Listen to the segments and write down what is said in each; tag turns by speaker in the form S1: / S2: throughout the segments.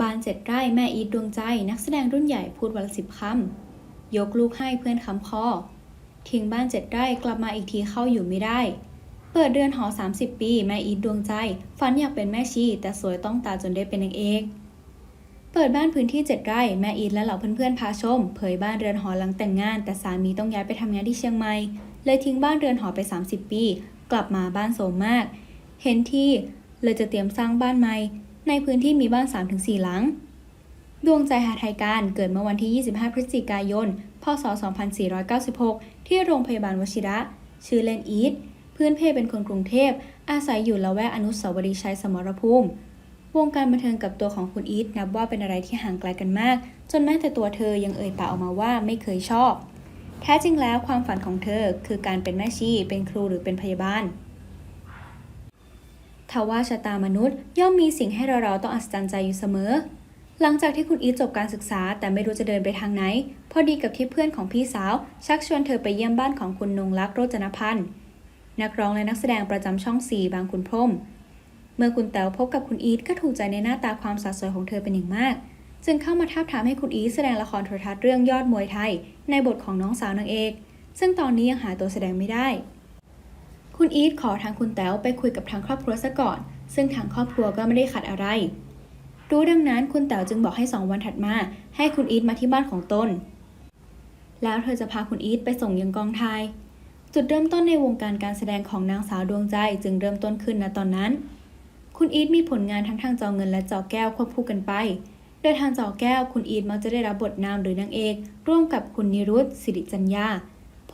S1: บ้านเจ็ดไร่แม่อีทดวงใจ นักแสดงรุ่นใหญ่พูดวันละสิบคำ ยกลูกให้เพื่อนคำคอทิ้งบ้านเจ็ดไร่กลับมาอีกทีเข้าอยู่ไม่ได้ เปิดเดือนหอ 30 ปี แม่อีทดวงใจ ฝันอยากเป็นแม่ชี แต่สวยต้องตาจนได้เป็นนางเอกเปิดบ้านพื้นที่เจ็ดไร่ แม่อีทและเหล่าเพื่อนๆพาชม เผยบ้านเรือนหอหลังแต่งงาน แต่สามีต้องย้ายไปทำงานที่เชียงใหม่ เลยทิ้งบ้านเรือนหอไป 30 ปี กลับมาบ้านโสมมาก เห็นที่เลยจะเตรียมสร้างบ้านใหม่ ในพื้นที่มีบ้าน 3-4 หลัง ดวงใจหาไทยการเกิดเมื่อวันที่ 25 พฤศจิกายน พศ 2496 ที่โรงพยาบาลวชิระ ชื่อเล่นอีท พื้นเพเป็นคนกรุงเทพ อาศัยอยู่ละแวกอนุสาวรีย์ชัยสมรภูมิ วงการบันเทิงกับตัวของคุณอีทนับว่าเป็นอะไรที่ห่างไกลกันมาก จนแม้แต่ตัวเธอยังเอ่ยปากออกมาว่าไม่เคยชอบ แท้จริงแล้วความฝันของเธอคือการเป็นแม่ชี เป็นครูหรือเป็นพยาบาล ว่าชะตามนุษย์ ย่อมมีสิ่งให้เราเราๆต้องอัศจรรย์ใจอยู่เสมอ หลังจากที่คุณอีทจบการศึกษาแต่ไม่รู้จะเดินไปทางไหน พอดีกับที่เพื่อนของพี่สาว ชักชวนเธอไปเยี่ยมบ้านของคุณนงรักษ์โรจนพันธ์นักร้องและนักแสดงประจำช่องสี่บางคุณพรมเมื่อคุณแต๋วพบกับคุณอีทก็ถูกใจในหน้าตาความสะสวยของเธอเป็นอย่างมาก จึงเข้ามาท้าบทามให้คุณอีทแสดงละครโทรทัศน์เรื่องยอดมวยไทย ในบทของน้องสาวนางเอก ซึ่งตอนนี้ยังหาตัวแสดงไม่ได้ คุณอีทขอทางคุณแต๋วไปคุยกับทางครอบครัวซะก่อน ซึ่งทางครอบครัวก็ไม่ได้ขัดอะไร รู้ดังนั้นคุณแต๋วจึงบอกให้สองวันถัดมา ให้คุณอีทมาที่บ้านของตน แล้วเธอจะพาคุณอีทไปส่งยังกองถ่าย จุดเริ่มต้นในวงการการแสดงของนางสาวดวงใจจึงเริ่มต้นขึ้นณตอนนั้น คุณอีทมีผลงานทั้งทางจอเงินและจอแก้วควบคู่กันไป โดยทางจอแก้วคุณอีทมักจะได้รับบทนำหรือนางเอก ร่วมกับคุณนิรุตสิริจัญญา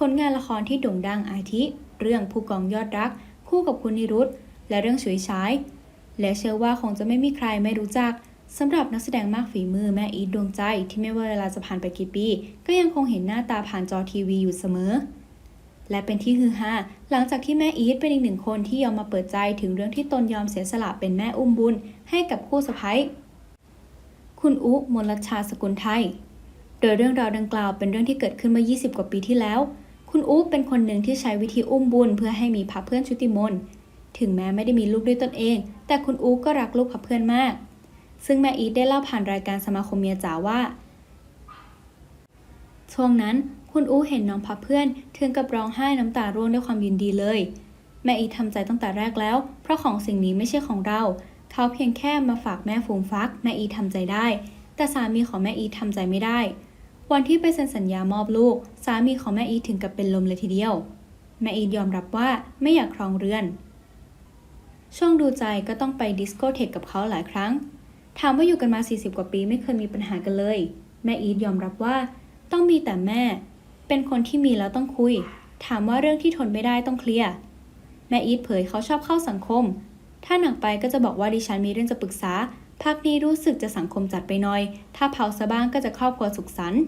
S1: ลงานละครที่โด่งดังอาทิ เรื่องผู้กองยอดรัก คู่กับคุณนิรุตและเรื่องฉุยฉาย และเชื่อว่าคงจะไม่มีใครไม่รู้จักสำหรับนักแสดงมากฝีมือแม่อีทดวงใจที่ไม่ว่าเวลาจะผ่านไปกี่ปี ก็ยังคงเห็นหน้าตาผ่านจอทีวีอยู่เสมอ และเป็นที่ฮือฮาหลังจากที่แม่อีทเป็นอีกหนึ่งคนที่ยอมมาเปิดใจถึงเรื่องที่ตนยอมเสียสละเป็นแม่อุ้มบุญ ให้กับคู่สะใภ้คุณอุมลชชาสกุลไทย โดยเรื่องราวดังกล่าวเป็นเรื่องที่เกิดขึ้นเมื่อ 20 กว่าปีที่แล้ว คุณอุเป็นคนหนึ่งที่ใช้วิธีอุ้มบุญเพื่อให้มีพระเพื่อนชุติมนถึงแม้ไม่ได้มีลูกด้วยตนเอง แต่คุณอุก็รักลูกพระเพื่อนมาก ซึ่งแม่อีทได้เล่าผ่านรายการสมาคมเมียจ๋าว่า ช่วงนั้นคุณอู้เห็นน้องพับเพื่อนถึงกับร้องไห้น้ำตาร่วงด้วยความยินดีเลย แม่อีททำใจตั้งแต่แรกแล้ว เพราะของสิ่งนี้ไม่ใช่ของเรา เขาเพียงแค่มาฝากแม่ฟูมฟัก แม่อีททำใจได้ แต่สามีของแม่อีททำใจไม่ได้ วันที่ไปเซ็นสัญญามอบลูก สามีของแม่อีทถึงกับเป็นลมเลยทีเดียว แม่อีทยอมรับว่าไม่อยากครองเรือน ช่วงดูใจก็ต้องไปดิสโกเทกกับเขาหลายครั้ง ถามว่าอยู่กันมา 40 กว่าปีไม่เคยมีปัญหากันเลย แม่อีทยอมรับว่า ต้องมีแต่แม่ เป็นคนที่มีแล้วต้องคุย ถามว่าเรื่องที่ทนไม่ได้ต้องเคลียร์ แม่อีทเผยเขาชอบเข้าสังคม ถ้าหนักไปก็จะบอกว่าดิฉันมีเรื่องจะปรึกษา พักนี้รู้สึกจะสังคมจัดไปหน่อย ถ้าเผาซะบ้างก็จะครอบครัวสุขสันต์